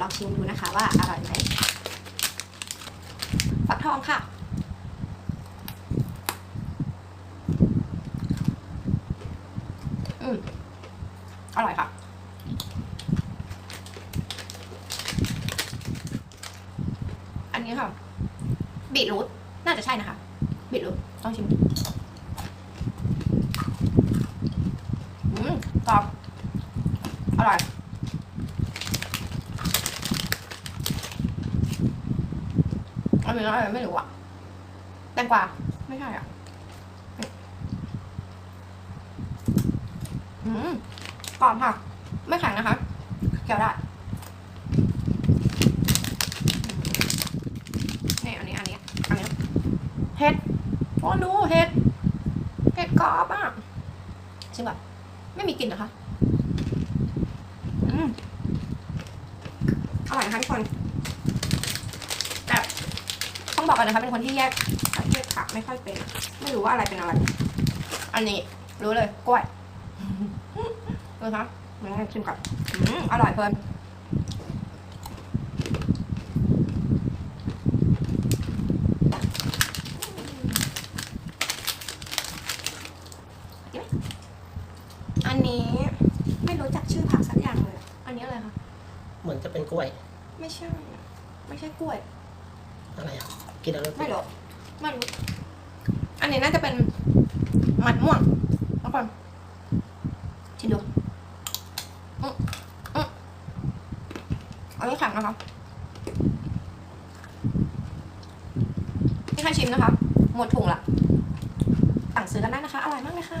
ลองชิมดูนะคะว่าอร่อยไหมฟักทองค่ะอืมอร่อยค่ะ อันนี้ค่ะบีทรูทน่าจะใช่นะคะบีทรูทต้องชิม อืมกรอบ อร่อย อันนี้อะไรไม่รู้อะแตงกวาไม่ใช่อะอืมกรอบค่ะ ไม่แข็งนะคะเคี้ยวได้นี่อันนี้อันนี้อันนี้เห็ดโอ้ดูเห็ดเห็ดกรอบอะชิมก่อนไม่มีกลิ่นนะคะ อืมอร่อยนะคะทุกคน บอกก่อนนะคะเป็นคนที่แยกประเภทผักไม่ค่อยเป็น ไม่รู้ว่าอะไรเป็นอะไร อันนี้ รู้เลยกล้วยดูคะมาให้ชิมก่อนอืมอร่อยเพลินอันนี้ไม่รู้จักชื่อผักสักอย่างเลยอะอันนี้อะไรคะ เหมือนจะเป็นกล้วย ไม่ใช่ ไม่ใช่กล้วย อะไรอะกินแล้วรู้สึกไม่รู้ไม่รู้อันนี้น่าจะเป็นมันม่วงทุกคนชิมดูอืมอืมอันนี้แข็งนะคะนี่ใครชิมนะคะ หมดถุงละสั่งซื้อกันได้นะคะ อร่อยมากเลยค่ะ